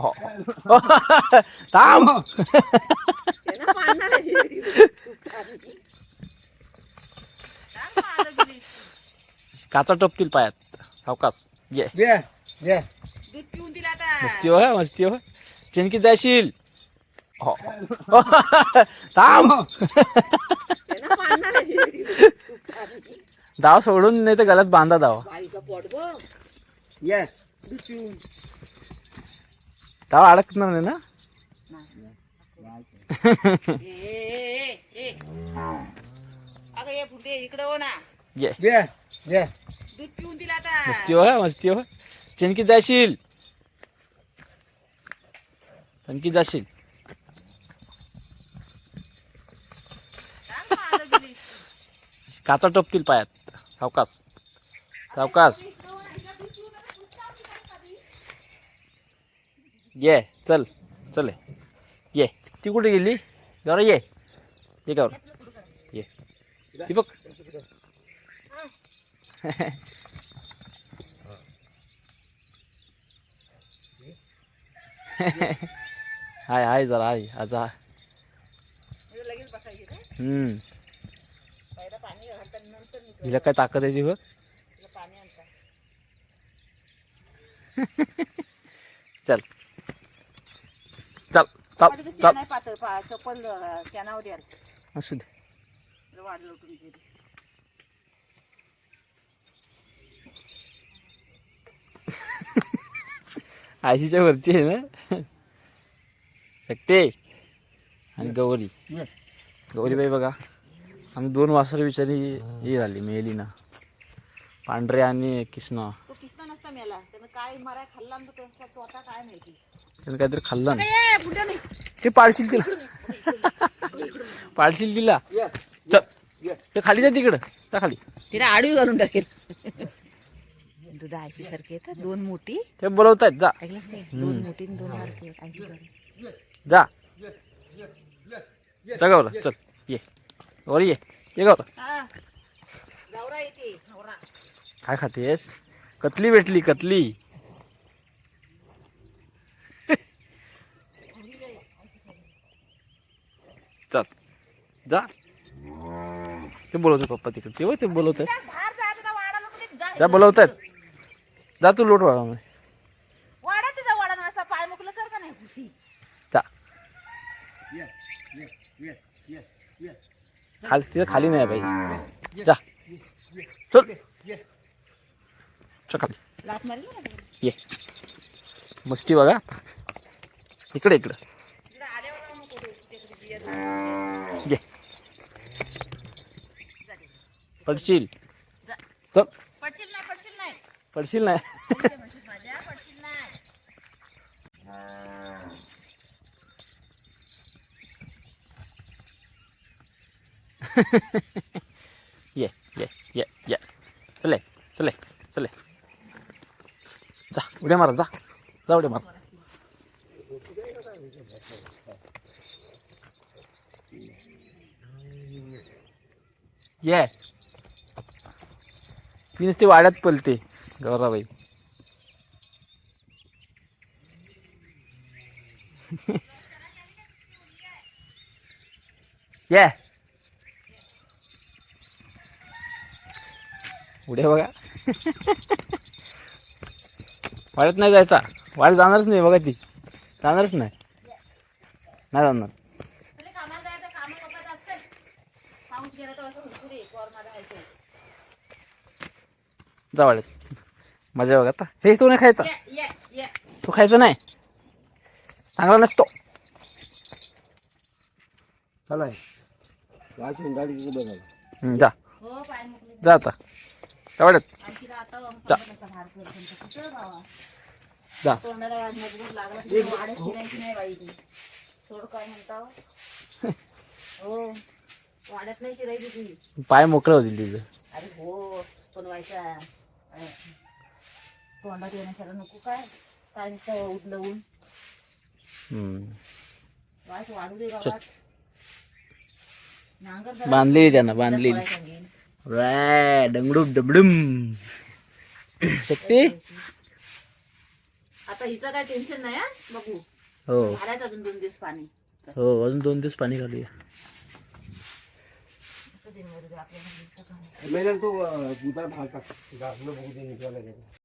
हो. थांब. काचा टपतील पायात सावकाश ये ये ये दूध पिऊन दिला आता मस्ती हो मस्ती हो चनकीत जाशील हो. थांब. दाव सोडून नाही तर गळ्यात बांधा दाव बाईचा पोट बघ ये दूध पिऊन दाव अडकणार नाही ना. अगं ये फुटे इकडे हो ना ये ये ये दूध पिऊन दिला आता मस्ती हो मस्ती हो चनकीत जाशील चनकीत जाशील. काचा टपतील पायात सावकाश सावकाश ये चल चल ये. ती कुठे गेली? जरा ये. ये का ये. ती बघ. हाय हाय जरा हाय आज हम्म. हिला काय ताकद आहे ती बघ. चल. चल चल वाटलं चल. शेण आहे पातळ पा- चप्पल अं, शेणावर द्याल. असू दे. वाढलं आयशीच्या वरची आहे ना? शकते आणि गौरी. गौरीबाई बघा आम्ही दोन वासर बिचारी हे झाली मेली ना पांढरे आणि किसना तो किसना नसता मेला त्यानं काय मराय खाल्ला ना तो त्याचा तोटा काय माहिती? त्यानं काहीतरी खाल्लं ना. ए, बुड्या नाही. ते पाडशील तिला. पाडशील तिला. चल ते खाली जा तिकडं. त्या खाली. तिला आडवी घालून टाकेल. दूध आयशी सारखे येतात दोन मोठी. ते बोलवतायत जा. ऐकलंच नाही दोन मोठी आणि दोन बारकी आहेत. ऐकली का? जा. जा चल ये. गौरी ये. ये हा. येते गौरा काय खातेस? कतली भेटली कतली चल जा. ते बोलवते पप्पा तिकडे. ते ते बोलवत जा. बोलवतायत. जा तू लोट वाढा वाडा तिचा वाडा ना असा पाय मुकलं कर का नाही खुशी? जा. ये ये ये ये ये खाली तिथे खाली नाही पाहिजे जा. चल. तिकडे. ये. मस्ती बघा. इकडे इकडे तिकडे आल्यावर मग कुठे तिकडे बियर ये जा तिकडे. पडशील. चल पडशील नाही पडशील नाही. पडशील नाही. ये ये ये ये. चले चले चले जा उड्या मारा जा. जा उड्या मारा. ये. ती नुसती वाड्यात पलते. गौराबाई. या. उड्या बघा. वाढत नाही जायचा. वाढ जाणारच नाही बघा ती. जाणारच नाही. नाही जाणार. कामाला जायचं कामा कपडा असतं सांगून गेलं तर असं हुरहुरी पोर माझा आहे तो. जा वाड्यात मजा बघा आता. हे तो नाही खायचा? ये ये ये तो खायचा नाही? चांगला नसतो. चला. वाचून गाडी हम्म, जा. हो जा आता. जा. मजबूत लागला. की शिरायची नाही बाई ती. सोड काय म्हणता? हो. वाड्यात नाही शिरायची ती. पाय मोकळे होतील तिथं. अरे हो पण व्हायचा तोंडात येण्यासारखं नको काय? काय उडलवून हम्म. वाच वाढू दे गावात नांगर जरा बांधलेली त्यांना बांधलेली. पोळ्या सांगेन. रॅ, डमडुम डबडुम. शक्ती? आता हिचं काय टेन्शन नाही बघू. हो. अजून दोन दिवस पाणी. हो अजून दोन दिवस पाणी घालूया. असं दे मरू दे आपल्याला तो भाग टाक. गावाला बघू दे निघायला गेला.